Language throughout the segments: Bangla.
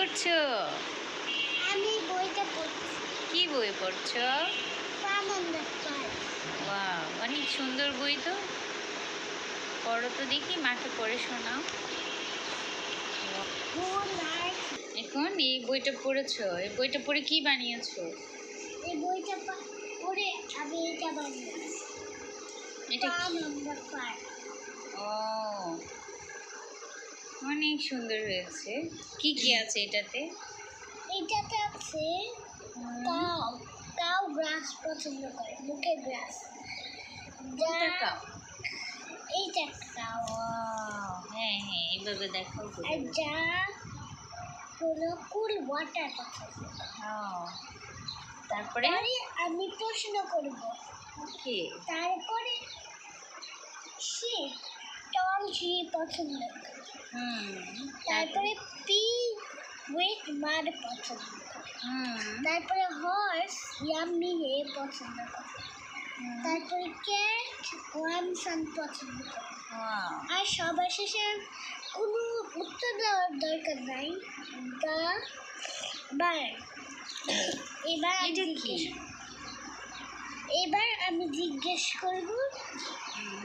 করছ? আমি বইটা পড়ছি। কি বই পড়ছো? ওয়াও অনেক সুন্দর বই তো। পড়ো তো দেখি মাকে পড়ে শোনাও। এখন এই বইটা পড়েছো? এই বইটা পড়ে কি বানিয়েছো? এই বইটা পড়ে আমি এটা বানিয়েছি। এটা ও অনেক সুন্দর হয়েছে। কি কি আছে এটাতে? এটাতে আছে কাউ কাউ গ্রাস পছন্দ করে মুখে গ্রাস? এইটা কাউ। হ্যাঁ হ্যাঁ এইভাবে দেখাও তো। আর যা হলো কুল ওয়াটার পছন্দ তারপরে? পরে আমি প্রশ্ন করব। তারপরে সে টল ট্রি পছন্দ তারপরে পি উইথ মাড পছন্দ তারপরে হর্স ইয়াম্মি হে পছন্দ করে তারপরে ক্যাট ওয়ানসন পছন্দ করে আর সবার শেষে কোনো উত্তর দেওয়ার দরকার নাই। দা বার্ড এবার এটা কি? এবার আমি জিজ্ঞেস করব হুম,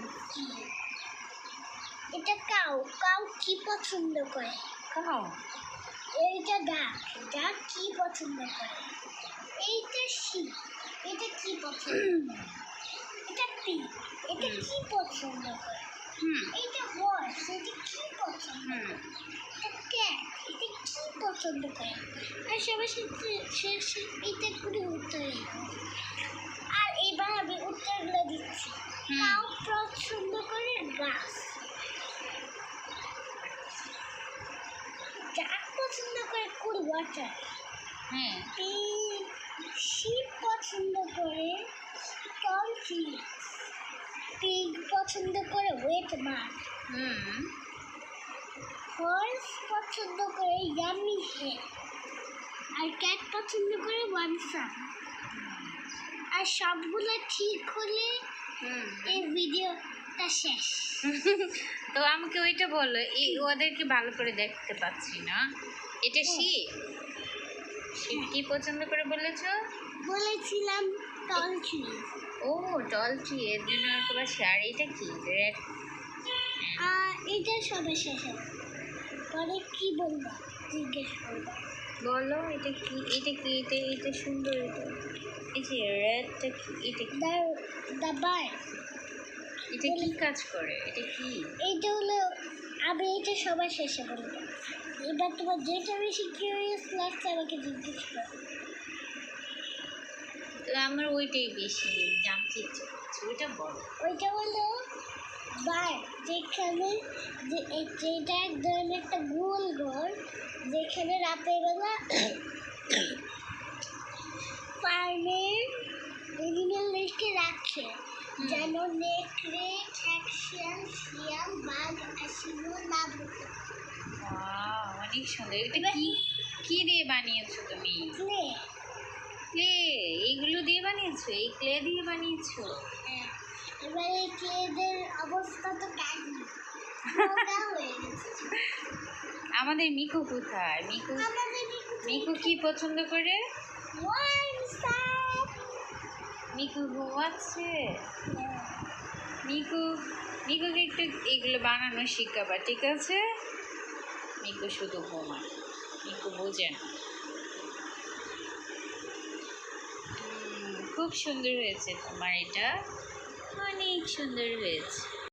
এটা কাউ কাউ কি পছন্দ করে? কাউ? এইটা ডাক ডাক কি পছন্দ করে? এইটা শিপ এটা কি পছন্দ এটা পি এটা কি পছন্দ করে? হুম। এইটা হর্স এটা কি পছন্দ এটা ক্যাট এটা কি পছন্দ করে? আর সবার সাথে শেষে এইটা করে উত্তর লিখো। আর এবার আমি উত্তরগুলো দিচ্ছি হুম। কাউ পছন্দ করে গাছ ডাক পছন্দ করে কুল ওয়াটার হ্যাঁ শিপ পছন্দ করে টল ট্রি পিগ পছন্দ করে ওয়েট মাঠ হুম। হর্স পছন্দ করে ইয়ামি হে। আর ক্যাট পছন্দ করে ওয়ানসান আর সবগুলো ঠিক হলে হুম। এই শেষ। তো আমাকে ওইটা বলো এই ওদেরকে ভালো করে দেখতে পাচ্ছি না। এটা শিব শিব কি পছন্দ করে বলেছ? বলেছিলাম টল ট্রি ও ডলচি এর জন্য আর এটা কি রেড এটা সবে শেষ। পরে কি বলব? জিজ্ঞেস করব। বলো এটা কি এটা কি এটা এটা সুন্দর এটা। এই যে রেডটা কি এটা কি? The the bird. এটা কি কাজ করে? এটা কি? এটা হলো আমি এটা সবার শেষে বলব এবার তোমার যেটা বেশি কিউরিয়াস লাগছে আমাকে জিজ্ঞেস করো। আমার ওইটাই বেশি জানতে ইচ্ছে করছে ওইটা বলো। ওইটা হলো বার যেখানে যে যেটা এক ধরনের একটা গোল ঘর যেখানে রাতের বেলা ফার্মের এনিমেলদেরকে রাখে। যেন নেকড়ে ঠ্যাকশিয়াল শিয়াল বাঘ আসিনো না অনেক সুন্দর। এটা কি কি দিয়ে বানিয়েছো তুমি? ক্লে। ক্লে এইগুলো দিয়ে বানিয়েছো? এই ক্লে দিয়ে বানিয়েছো? হ্যাঁ, এবার এই ক্লেদের অবস্থা তো কাহিনী আমাদের মিকু কোথায়? মিকু মিকু কি পছন্দ করে? মিকু ঘুমাচ্ছে? মিকু মিকুকে একটু এগুলো বানানো শিখাবা, ঠিক আছে? মিকু শুধু ঘুমায় মিকু বোঝে না। খুব সুন্দর হয়েছে তোমার এটা। অনেক সুন্দর হয়েছে।